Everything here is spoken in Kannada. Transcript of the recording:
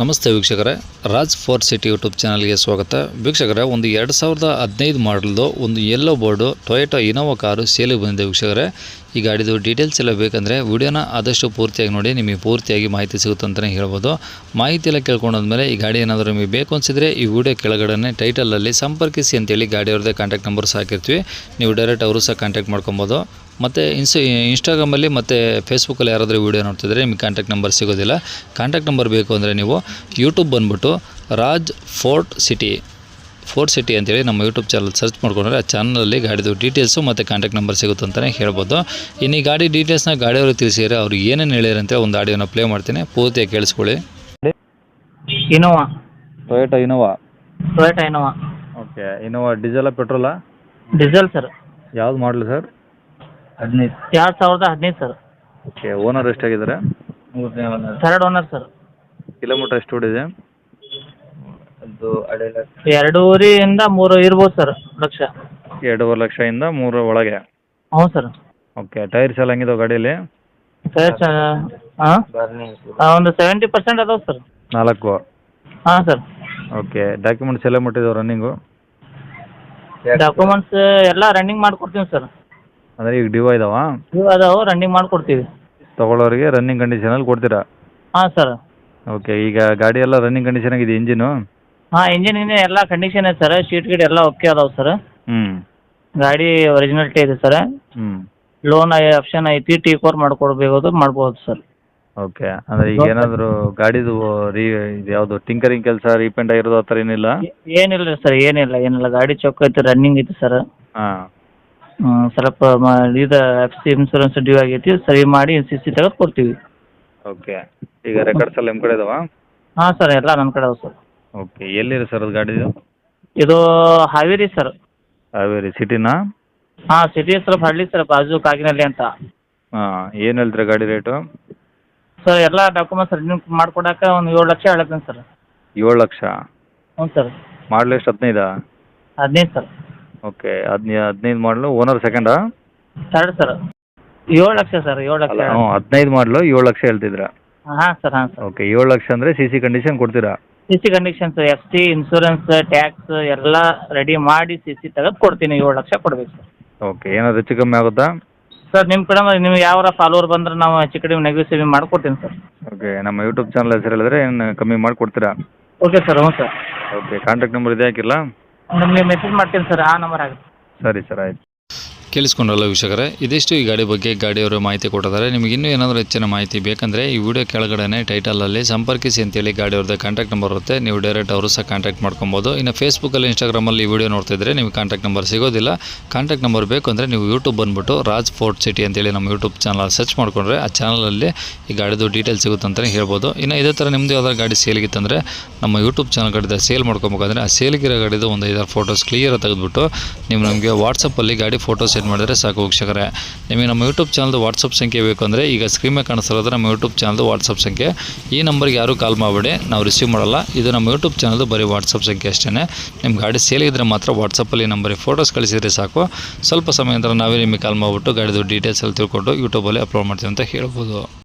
ನಮಸ್ತೆ ವೀಕ್ಷಕರೇ. ರಾಜ್ ಫೋರ್ ಸಿಟಿ ಯೂಟ್ಯೂಬ್ ಚಾನಲ್ಗೆ ಸ್ವಾಗತ. ವೀಕ್ಷಕರೇ, ಒಂದು ಎರಡು ಸಾವಿರದ ಹದಿನೈದು ಮಾಡಲ್ದು ಒಂದು yellow board Toyota Innova car ಸೇಲಿಗೆ ಬಂದಿದೆ ವೀಕ್ಷಕರೇ. ಈ ಗಾಡಿದು ಡೀಟೇಲ್ಸ್ ಎಲ್ಲ ಬೇಕಂದರೆ ವಿಡಿಯೋನ ಆದಷ್ಟು ಪೂರ್ತಿಯಾಗಿ ನೋಡಿ, ನಿಮಗೆ ಪೂರ್ತಿಯಾಗಿ ಮಾಹಿತಿ ಸಿಗುತ್ತೆ ಅಂತಲೇ ಹೇಳ್ಬೋದು. ಮಾಹಿತಿ ಎಲ್ಲ ಕೇಳ್ಕೊಂಡಾದ್ಮೇಲೆ ಈ ಗಾಡಿ ಏನಾದರೂ ನಿಮಗೆ ಬೇಕು ಅನಿಸಿದರೆ ಈ ವಿಡಿಯೋ ಕೆಳಗಡೆ ಟೈಟಲಲ್ಲಿ ಸಂಪರ್ಕಿಸಿ ಅಂತೇಳಿ ಗಾಡಿಯವ್ರದ್ದೇ ಕಾಂಟ್ಯಾಕ್ಟ್ ನಂಬರ್ಸ್ ಹಾಕಿರ್ತೀವಿ. ನೀವು ಡೈರೆಕ್ಟ್ ಅವರು ಸಹ ಕಾಂಟ್ಯಾಕ್ಟ್ ಮಾಡ್ಕೊಬೋದು. ಮತ್ತು ಇನ್ಸ್ ಇನ್ಸ್ಟಾಗ್ರಾಮಲ್ಲಿ ಮತ್ತು ಫೇಸ್ಬುಕ್ಕಲ್ಲಿ ಯಾರಾದರೂ ವೀಡಿಯೋ ನೋಡ್ತಿದ್ರೆ ನಿಮಗೆ ಕಾಂಟ್ಯಾಕ್ಟ್ ನಂಬರ್ ಸಿಗೋದಿಲ್ಲ. ಕಾಂಟ್ಯಾಕ್ಟ್ ನಂಬರ್ ಬೇಕು ಅಂದರೆ ನೀವು ಯೂಟ್ಯೂಬ್ ಬಂದುಬಿಟ್ಟು Raj fort city fort city ಅಂತೇಳಿ ನಮ್ಮ ಯೂಟ್ಯೂಬ್ ಚಾನಲ್ ಸರ್ಚ್ ಮಾಡ್ಕೊಂಡ್ರೆ ಆ ಚಾನಲಲ್ಲಿ ಗಾಡಿದು ಡೀಟೇಲ್ಸು ಮತ್ತು ಕಾಂಟ್ಯಾಕ್ಟ್ ನಂಬರ್ ಸಿಗುತ್ತೆ ಅಂತಲೇ ಹೇಳ್ಬೋದು. ಇನ್ನು ಈ ಗಾಡಿ ಡೀಟೇಲ್ಸ್ನ ಗಾಡಿಯವರು ತಿಳಿಸಿದರೆ ಅವ್ರು ಏನೇನು ಹೇಳಿದ್ರೆ ಅಂತೇಳಿ ಒಂದು ಆಡಿಯೋನ ಪ್ಲೇ ಮಾಡ್ತೀನಿ. ಪೂರ್ತಿಯಾಗಿ ಕೇಳಿಸ್ಕೊಳ್ಳಿ. Innova Toyota Innova Toyota Innova okay Innova ಡೀಸೆಲ ಪೆಟ್ರೋಲಾ ಡೀಸೆಲ್ ಸರ್ ಯಾವ್ದು ಮಾಡಲು ಸರ್ ಹದಿನೈದು. ಎರಡು ಸಾವಿರದ ಹದಿನೈದು sir. Okay owner ಎಷ್ಟಾಗಿದ್ದಾರೆ? Third owner sir. Kilometre ಎಷ್ಟು ಓಡಿದೆ ಎರಡೂವರೆಯಿಂದ ಮೂರು ಇರ್ಬೋದು ಸರ್ ಲಕ್ಷ. ಎರಡೂವರೆ ಇಂದ ಮೂರು ಒಳಗೆ. ಹ್ಞೂ ಸರ್. ಓಕೆ ಟೈರ್ಸ್ ಎಲ್ಲ ಹೆಂಗಿದಾವೆ ಗಾಡೀಲಿ? ಟೈರ್ಸ್ ಹಾಂ ಒಂದು ಸೆವೆಂಟಿ ಪರ್ಸೆಂಟ್ ಅದಾವೆ ಸರ್. ನಾಲ್ಕು. ಹಾಂ ಸರ್. ಓಕೆ ಡಾಕ್ಯುಮೆಂಟ್ಸ್ ಎಲ್ಲ ಮುಟ್ಟಿದಾವೆ ರನ್ನಿಂಗು ಡಾಕ್ಯುಮೆಂಟ್ಸ್ ಎಲ್ಲ ರನ್ನಿಂಗ್ ಮಾಡಿಕೊಡ್ತೀವಿ ಸರ್. ಅಂದರೆ ಈಗ ಡಿವೋ ಇದಾವ? ನೀವು ಅದಾವು ರನ್ನಿಂಗ್ ಮಾಡಿಕೊಡ್ತೀವಿ. ತೊಗೊಳ್ಳೋರಿಗೆ ರನ್ನಿಂಗ್ ಕಂಡೀಷನಲ್ಲಿ ಕೊಡ್ತೀರಾ? ಹಾ ಸರ್ ಓಕೆ ಈಗ ಗಾಡಿ ಎಲ್ಲ ರನ್ನಿಂಗ್ ಕಂಡೀಷನ್ ಆಗಿದೆ ಇಂಜಿನ್ ಹಾ ಇಂಜಿನ್ ಇಂಜಿನ್ ಎಲ್ಲ ಕಂಡೀಷನ್ ಇದೆ ಸರ್ ಶೀಟ್ ಗೀಟ್ ಎಲ್ಲ ಓಕೆ ಅದಾವೆ ಸರ್ ಹ್ಮ್. ಗಾಡಿ ಒರಿಜಿನಲ್ಟಿ ಇದೆ ಸರ್ ಹ್ಮ್. ಲೋನ್ ಆಪ್ಷನ್ ಐತಿ ಟಿ ಕೋರ್ ಮಾಡ್ಕೊಡ್ಬೇಕು ಮಾಡ್ಬೋದು ಸರ್ ಓಕೆ ಅಂದ್ರೆ ಈಗ ಏನಾದರೂ ಗಾಡಿದು ರೀ ಇದು ಯಾವುದು ಟಿಂಕರಿಂಗ್ ಕೆಲಸ ರೀಪೇಂಟ್ ಆಗಿರೋದು ಆ ಥರ ಏನಿಲ್ಲ? ಏನಿಲ್ಲ ಸರ್ ಏನಿಲ್ಲ ಏನಿಲ್ಲ. ಗಾಡಿ ಚೊಕ್ಕ ಐತಿ ರನ್ನಿಂಗ್ ಐತಿ ಸರ್ ಹಾಂ. ಸ್ವಲ್ಪ ಇದು ಎಫ್ ಸಿ ಇನ್ಸೂರೆನ್ಸ್ ಡ್ಯೂ ಆಗೈತಿ ಸರಿ ಮಾಡಿ ಸಿ ಸಿ ತೆಗೆದು ಕೊಡ್ತೀವಿ. ಓಕೆ. ಈಗ ರೆಕಾರ್ಡ್ಸ್ ಎಲ್ಲ ನಿಮ್ಮ ಕಡೆ ಇದಾವಾ? ಹಾಂ ಸರ್ ಎಲ್ಲ ನನ್ನ ಕಡೆ ಅದಾವೆ ಸರ್. ಓಕೆ ಎಲ್ಲಿದೆ ಸರ್ ಅದು ಗಾಡಿ ಇದು? ಹಾವೇರಿ ಸರ್. ಹಾವೇರಿ ಸಿಟಿನಾ? ಹಾಂ ಸಿಟಿ ಸ್ವಲ್ಪ ಹಳ್ಳಿ ಸರ್ ಬಾಜು ಕಾಗಿನಲ್ಲಿ ಅಂತ. ಹಾಂ ಏನು ಹೇಳ್ತೀರಾ ಗಾಡಿ ರೇಟು? ಸರ್ ಎಲ್ಲ ಡಾಕ್ಯುಮೆಂಟ್ಸ್ ರಿನ್ಯೂ ಮಾಡ್ಕೊಡಾಕ ಒಂದು ಏಳು ಲಕ್ಷ ಹೇಳತ್ತೀನಿ ಸರ್. ಏಳು ಲಕ್ಷ? ಹ್ಞೂ ಸರ್. ಮಾಡಲು ಎಷ್ಟು ಹದಿನೈದಾ? ಹದಿನೈದು ಸರ್. ಓಕೆ ಹದಿನೈದು ಹದಿನೈದು ಮಾಡಲು ಓನರ್ ಸೆಕೆಂಡ್ ಸರ್ ಏಳು ಲಕ್ಷ ಸರ್ ಏಳು ಲಕ್ಷ. ಅಲ್ಲ ಹ್ಞೂ ಹದಿನೈದು ಮಾಡಲು ಏಳು ಲಕ್ಷ ಹೇಳ್ತಿದ್ರ ಹಾಂ ಸರ್ ಹಾಂ ಸರ್ ಓಕೆ ಏಳು ಲಕ್ಷ ಅಂದರೆ ಸಿ ಸಿ ಕಂಡೀಷನ್ ಕೊಡ್ತೀರಾ? C C conditions F C insurance tax ಎಲ್ಲ ರೆಡಿ ಮಾಡಿ ಸಿ ಸಿ ತೆಗೆದು ಕೊಡ್ತೀನಿ ಏಳು ಲಕ್ಷ ಕೊಡ್ಬೇಕು ಸರ್ ಓಕೆ ಏನಾದ್ರು ಹೆಚ್ಚು ಕಮ್ಮಿ ಆಗುತ್ತಾ? ಸರ್ ನಿಮ್ಮ ಕಡೆ ನಿಮ್ಗೆ ಯಾವ ಫಾಲೋವರ್ ಬಂದ್ರೆ ನಾವು ಹೆಚ್ಚು ಕಡಿಮೆ ನೆಗೋಸಿಯೇಟ್ ಮಾಡ್ಕೊಡ್ತೀನಿ ಸರ್ ಓಕೆ ನಮ್ಮ ಯೂಟ್ಯೂಬ್ ಚಾನಲ್ ಹೆಸರು ಹೇಳಿದ್ರೆ ಏನು ಕಮ್ಮಿ ಮಾಡಿಕೊಡ್ತೀರಾ? ಓಕೆ ಸರ್ ಹ್ಞೂ ಸರ್ ಓಕೆ ಕಾಂಟ್ಯಾಕ್ಟ್ ನಂಬರ್ ಇದೆ ಹಾಕಿಲ್ಲ ನಿಮಗೆ ಮೆಸೇಜ್ ಮಾಡ್ತೀನಿ ಸರ್ ಆ ನಂಬರ್ ಆಗುತ್ತೆ. ಸರಿ ಸರ್ ಆಯ್ತು. ಕೇಳಿಸ್ಕೊಂಡಲ್ಲ ವೀಕ್ಷಕರೇ, ಇದಿಷ್ಟು ಈ ಗಾಡಿ ಬಗ್ಗೆ ಗಾಡಿಯವರು ಮಾಹಿತಿ ಕೊಟ್ಟಿದ್ದಾರೆ. ನಿಮಗೆ ಇನ್ನೂ ಏನಾದರೂ ಹೆಚ್ಚಿನ ಮಾಹಿತಿ ಬೇಕಂದರೆ ಈ ವಿಡಿಯೋ ಕೆಳಗಡೆ ಟೈಟಲಲ್ಲಿ ಸಂಪರ್ಕಿಸಿ ಅಂತೇಳಿ ಗಾಡಿಯವ್ರದ್ದು ಕಾಂಟ್ಯಾಕ್ಟ್ ನಂಬರ್ ಇರುತ್ತೆ. ನೀವು ಡೈರೆಕ್ಟ್ ಅವರು ಸಹ ಕಾಂಟ್ಯಾಕ್ಟ್ ಮಾಡ್ಕೊಬೋದು. ಇನ್ನು ಫೇಸ್ಬುಕ್ಕಲ್ಲಿ ಇನ್ಸ್ಟಾಗ್ರಾಮಲ್ಲಿ ಈ ವಿಡಿಯೋ ನೋಡ್ತಿದ್ರೆ ನಿಮಗೆ ಕಾಂಟ್ಯಾಕ್ಟ್ ನಂಬರ್ ಸಿಗೋದಿಲ್ಲ. ಕಾಂಟ್ಯಾಕ್ಟ್ ನಂಬರ್ ಬೇಕು ಅಂದರೆ ನೀವು ಯೂಟ್ಯೂಬ್ ಬಂದುಬಿಟ್ಟು ರಾಜ್ ಫೋರ್ಟ್ ಸಿಟಿ ಅಂತೇಳಿ ನಮ್ಮ ಯೂಟ್ಯೂಬ್ ಚಾನಲ್ ಸರ್ಚ್ ಮಾಡಿಕೊಂಡ್ರೆ ಆ ಚಾನಲಲ್ಲಿ ಈ ಗಾಡಿದು ಡೀಟೇಲ್ಸ್ ಸಿಗುತ್ತೆ ಅಂತಲೇ ಹೇಳ್ಬೋದು. ಇನ್ನು ಇದೇ ಥರ ನಿಮ್ಮದು ಯಾವ್ದಾದ್ರು ಗಾಡಿ ಸೇಲ್ಗಿತ್ತಂದರೆ ನಮ್ಮ ಯೂಟ್ಯೂಬ್ ಚಾನಲ್ ಕಡೆ ಸೇಲ್ ಮಾಡ್ಕೊಬೇಕಂದ್ರೆ ಆ ಸೇಲ್ಗಿರೋ ಗಾಡಿದು ಒಂದು ಐದಾರು ಫೋಟೋಸ್ ಕ್ಲಿಯರ್ ತೆಗೆದುಬಿಟ್ಟು ನೀವು ನಮಗೆ ವಾಟ್ಸಪ್ಪಲ್ಲಿ ಗಾಡಿ ಫೋಟೋ ಸೆಂಡ್ ಮಾಡಿದ್ರೆ ಸಾಕು ವೀಕ್ಷಕರೇ. ನಿಮಗೆ ನಮ್ಮ ಯೂಟ್ಯೂಬ್ ಚಾನಲ್ದು ವಾಟ್ಸಪ್ ಸಂಖ್ಯೆ ಬೇಕು ಅಂದರೆ ಈಗ ಸ್ಕ್ರೀನ್ ಮೇಲೆ ನಮ್ಮ ಯೂಟ್ಯೂಬ್ ಚಾನಲ್ದು ವಾಟ್ಸಪ್ ಸಂಖ್ಯೆ. ಈ ನಂಬರ್ಗೆ ಯಾರೂ ಕಾಲ್ ಮಾಡಬೇಡಿ, ನಾವು ರಿಸೀವ್ ಮಾಡಲ್ಲ. ಇದು ನಮ್ಮ ಯೂಟ್ಯೂಬ್ ಚಾನಲ್ದು ಬರೀ ವಾಟ್ಸಪ್ ಸಂಖ್ಯೆ ಅಷ್ಟೇ ನಿಮ್ಮ ಗಾಡಿ ಸೇಲ್ ಇದ್ದರೆ ಮಾತ್ರ ವಾಟ್ಸಪ್ಪಲ್ಲಿ ನಂಬರಿಗೆ ಫೋಟೋಸ್ ಕಳಿಸಿದ್ರೆ ಸಾಕು. ಸ್ವಲ್ಪ ಸಮಯ ನಂತರ ನಾವೇ ನಿಮಗೆ ಕಾಲ್ ಮಾಡಿಬಿಟ್ಟು ಗಾಡಿದು ಡೀಟೇಲ್ಸ್ ಎಲ್ಲ ತಿಳ್ಕೊಂಡು ಯೂಟ್ಯೂಬಲ್ಲಿ ಅಪ್ಲೋಡ್ ಮಾಡ್ತೀವಿ ಅಂತ ಹೇಳ್ಬೋದು.